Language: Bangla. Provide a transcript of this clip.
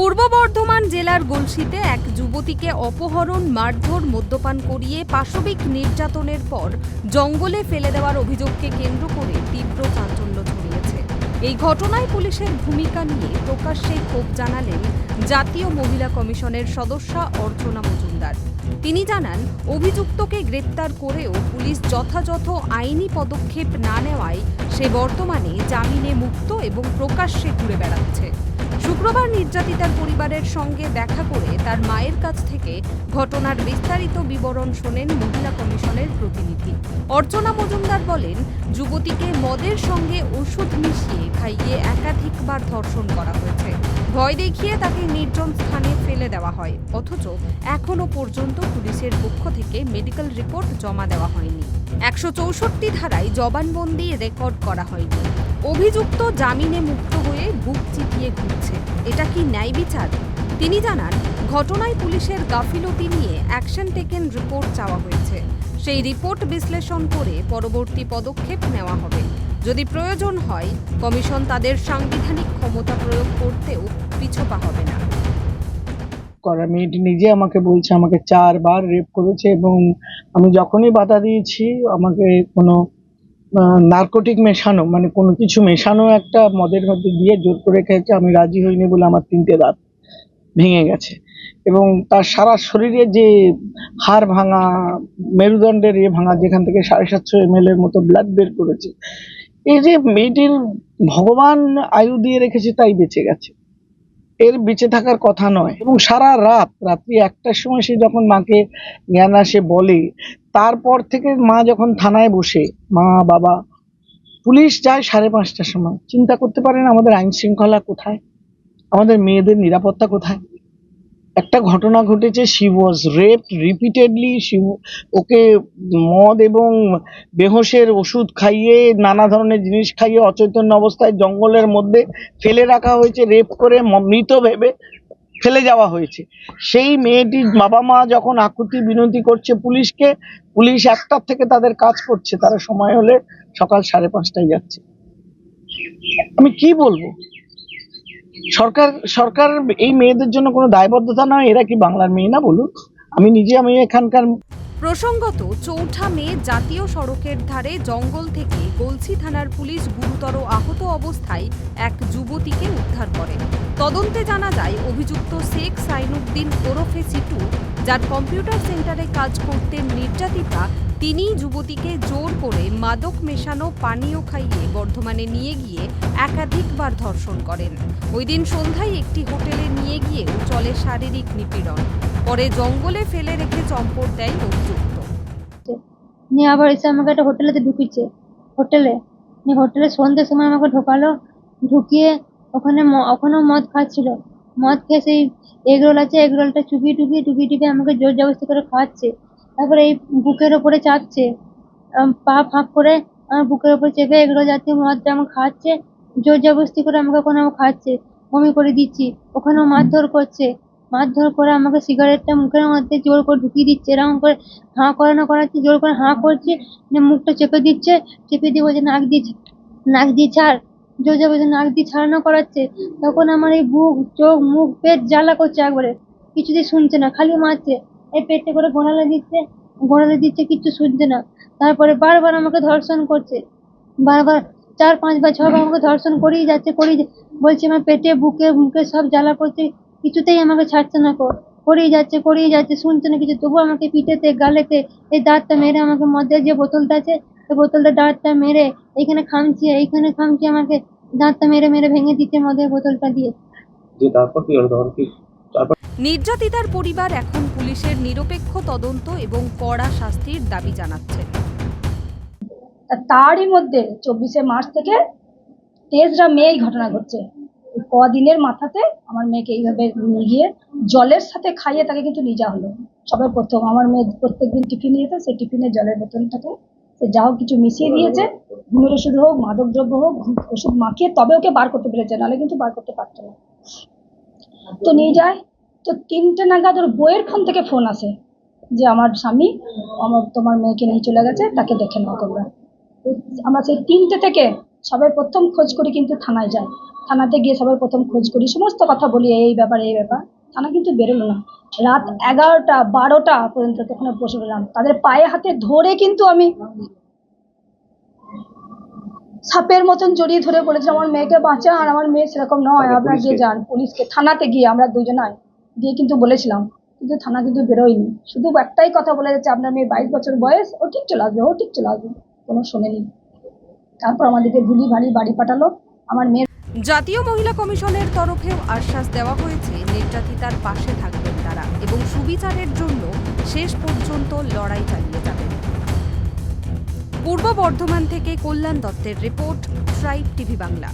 পূর্ব বর্ধমান জেলার গলসিতে এক যুবতীকে অপহরণ, মারধর, মদ্যপান করিয়ে পাশবিক নির্যাতনের পর জঙ্গলে ফেলে দেওয়ার অভিযোগকে কেন্দ্র করে তীব্র চাঞ্চল্য ছড়িয়েছে। এই ঘটনায় পুলিশের ভূমিকা নিয়ে প্রকাশ্যে ক্ষোভ জানালেন জাতীয় মহিলা কমিশনের সদস্যা অর্চনা মজুমদার। তিনি জানান, অভিযুক্তকে গ্রেপ্তার করেও পুলিশ যথাযথ আইনি পদক্ষেপ না নেওয়ায় সে বর্তমানে জামিনে মুক্ত এবং প্রকাশ্যে ঘুরে বেড়াচ্ছে। শুক্রবার নির্যাতিতার পরিবারের সঙ্গে দেখা করে তার মায়ের কাছ থেকে ঘটনার বিস্তারিত বিবরণ শোনেন মহিলা কমিশনের প্রতিনিধি। অর্চনা মজুমদার বলেন, যুবতীকে মদের সঙ্গে ওষুধ মিশিয়ে খাইয়ে একাধিকবার ধর্ষণ করা হয়েছে। ভয় দেখিয়ে তাকে নির্জন স্থানে ফেলে দেওয়া হয়। অথচ এখনও পর্যন্ত পুলিশের পক্ষ থেকে মেডিকেল রিপোর্ট জমা দেওয়া হয়নি। একশো চৌষট্টি ধারায় জবানবন্দি রেকর্ড করা হয়নি। অভিযুক্ত জামিনে মুক্ত হয়ে বুক চিপিয়ে ঘুরছে এটা কি ন্যায় বিচার? তিনি জানান, ঘটনায় পুলিশের গাফিলতি নিয়ে অ্যাকশন টেকেন রিপোর্ট চাওয়া হয়েছে। সেই রিপোর্ট বিশ্লেষণ করে পরবর্তী পদক্ষেপ নেওয়া হবে। যদি প্রয়োজন হয়, কমিশন তাদের সাংবিধানিক ক্ষমতা প্রয়োগ করতেও পিছপা হবে না। করা মেয়েটি নিজে আমাকে বলছে, আমাকে চারবার রেপ করেছে এবং আমি যখনই বাধা দিয়েছি, আমাকে কোনো নার্কোটিক মেশানো মানে কোনো কিছু মেশানো একটা মদের মধ্যে দিয়ে জোর করে খেয়েছে, আমি রাজি হইনি বলে আমার তিনটে দাঁত ভেঙে গেছে। এবং তার সারা শরীরে যে হাড় ভাঙা, মেরুদণ্ডের ইয়ে ভাঙা, যেখান থেকে সাড়ে সাতশো এম এর মতো ব্লাড বের করেছে, এই যে মেয়েটির ভগবান আয়ু দিয়ে রেখেছে তাই বেঁচে গেছে। এর বেঁচে থাকার কথা নয়। এবং সারা রাত, রাত্রি একটার সময় সে যখন মাকে জ্ঞান আসে বলে তারপর থেকে মা যখন থানায় বসে, মা, বাবা, পুলিশ যায় সাড়ে পাঁচটার সময়। চিন্তা করতে পারেন আমাদের আইন শৃঙ্খলা কোথায়? আমাদের মেয়েদের নিরাপত্তা কোথায়? একটা ঘটনা ঘটেছে she was rape repeatedly she ওকে মদ এবং বেহোশের ওষুধ খাইয়ে, নানা ধরনের জিনিস খাইয়ে অচৈতন্য অবস্থায় জঙ্গলের মধ্যে ফেলে রাখা হয়েছে রেপ করে, মৃত ভেবে ফেলে যাওয়া হয়েছে। সেই মেয়েটির বাবা মা যখন আকুতি বিনতি করছে পুলিশকে, পুলিশ একটার থেকে তাদের কাজ করছে, তারা সময় হলে সকাল সাড়ে পাঁচটায় যাচ্ছে। আমি কি বলব? সরকার সরকার এই মেয়েদের জন্য কোনো দায়বদ্ধতা নয়, এরা কি বাংলার মেয়ে না বলুন? আমি নিজে, আমি এখানকার প্রসঙ্গত, চৌঠা মে জাতীয় সড়কের ধারে জঙ্গল থেকে গলসি থানার পুলিশ গুরুতর অবস্থায় এক যুবতীকে উদ্ধার করে। তদন্তে জানা যায়, অভিযুক্ত শেখ সাইনুদ্দিন ওরফে সিটু, যার কম্পিউটার সেন্টারে কাজ করতেন নির্যাতিতা তিনি যুবতীকে জোর করে মাদক মেশানো, পানীয় খাইয়ে বর্ধমানে নিয়ে গিয়ে একাধিকবার ধর্ষণ করেন। ওই দিন সন্ধ্যায় একটি হোটেলে নিয়ে গিয়েও চলে শারীরিক নিপীড়ন। পরে জঙ্গলে ফেলে রেখে চম্পট দেয় অভিযুক্ত। নিয়ে আবার এসে আমাকে একটা হোটেলেতে ঢুকিয়েছে। হোটেলে হোটেলে সন্ধ্যের সময় আমাকে ঢোকালো, ঢুকিয়ে ওখানে ওখানেও মদ খাচ্ছিল। মদ খেয়ে সেই এগ রোল আছে এগ রোলটা চুপিয়ে টুপিয়ে টুপিয়ে টুপিয়ে আমাকে জোর জবরদস্তি করে খাওয়াচ্ছে। তারপরে এই বুকের ওপরে চাপছে। পা ফাঁক করে আমার বুকের ওপরে চেপে এগ রোল জাতীয় মদটা আমাকে খাওয়াচ্ছে। জোর জবরদস্তি করে আমাকে ওখানে খাওয়াচ্ছে। বমি করে দিচ্ছি। ওখানেও মারধর করছে। মারধর করে আমাকে সিগারেটটা মুখের মধ্যে জোর করে ঢুকিয়ে দিচ্ছে, এরকম করে হাঁ করানো করাচ্ছে, জোর করে হাঁ করছে নিয়ে মুখটা চেপে দিচ্ছে, চেপে দিয়ে বলছে, নাক দিয়ে নাক দিয়ে ছাড়। জোর জবরদস্তি নাক দিয়ে ছাড়ানো করাচ্ছে। তখন আমার এই বুক, চোখ, মুখ, পেট জ্বালা করছে একবারে, কিছুতেই শুনছে না, খালি মারছে, এই পেটে করে গোড়ালে দিচ্ছে গোড়ালে দিচ্ছে, কিচ্ছু শুনছে না। তারপরে বারবার আমাকে ধর্ষণ করছে, বারবার, চার, পাঁচবার ছবার আমাকে ধর্ষণ করেই যাচ্ছে, করেই বলছে আমার পেটে, বুকে, মুখে সব জ্বালা করছে কিছুতেই আমাকে ছাড়ছে না কো। করেই যাচ্ছে করেই যাচ্ছে শুনছে না কিছু। তবুও আমাকে পিঠেতে গালেতে এই দাঁতটা মেরে আমাকে মদের যে বোতলটা আছে সেই বোতলটা দাঁতটা মেরে এইখানে খামচি এইখানে খামচি আমাকে দাঁতটা মেরে মেরে ভেঙে দিচ্ছে মদের বোতলটা দিয়ে। যে তারপর কি হলো তখন কি? নির্যাতিতার পরিবার এখন পুলিশের নিরপেক্ষ তদন্ত এবং কড়া শাস্তির দাবি জানাচ্ছে। তা তারই মধ্যে চব্বিশে মার্চ থেকে তেসরা মে এই ঘটনা ঘটছে। কদিনের মাথাতে আমার মেয়েকে এইভাবে নিয়ে গিয়ে জলের সাথে খাইয়ে তাকে কিন্তু নিয়ে যাওয়া হলো। সবার প্রথম আমার মেয়ে প্রত্যেকদিন টিফিন নিয়ে যেত, সেই টিফিনে জলের বোতলটাকে সে যা হোক কিছু মিশিয়ে দিয়েছে। ঘুমের ওষুধ হোক মাদক দ্রব্য হোক ওষুধ মাখিয়ে তবে ওকে বার করতে পেরেছে, নাহলে কিন্তু বার করতে পারতো না। তো নিয়ে যায়। তো তিনটে নাগাদ ওর বইয়ের ফোন থেকে ফোন আসে যে আমার স্বামী, আমার তোমার মেয়েকে নিয়ে চলে গেছে, তাকে দেখে নাও তোমরা। আমরা সেই তিনটে থেকে সবাই প্রথম খোঁজ করি কিন্তু থানায় যায় থানাতে গিয়ে সবাই প্রথম খোঁজ করি। সমস্ত কথা বলি এই ব্যাপার এই ব্যাপার। থানা কিন্তু বেরোলো না। রাত এগারোটা বারোটা পর্যন্ত ওখানে বসে রইলাম। তাদের পায়ে হাতে ধরে কিন্তু আমি সাপের মতন জড়িয়ে ধরে বলেছিলাম আমার মেয়েকে বাঁচা আর আমার মেয়ে সেরকম নয়। আপনার গিয়ে যান পুলিশকে। থানাতে গিয়ে আমরা দুজনাই গিয়ে কিন্তু বলেছিলাম কিন্তু থানা কিন্তু বেরোয়নি। শুধু একটাই কথা বলে যাচ্ছে আপনার মেয়ে বাইশ বছর বয়স ও ঠিক চলে আসবে ও ঠিক চলে আসবে। কোনো শোনেনি। তারপর আমাদেরকে ভুলি ভালি বাড়ি পাঠালো। আমার মেয়ে জাতীয় মহিলা কমিশনের তরফেও আশ্বাস দেওয়া হয়েছে নির্যাতিতার পাশে থাকবেন তারা এবং সুবিচারের জন্য শেষ পর্যন্ত লড়াই চালিয়ে যাবেন। পূর্ব বর্ধমান থেকে কল্যাণ দত্তের রিপোর্ট, ট্রাইব টিভি বাংলা।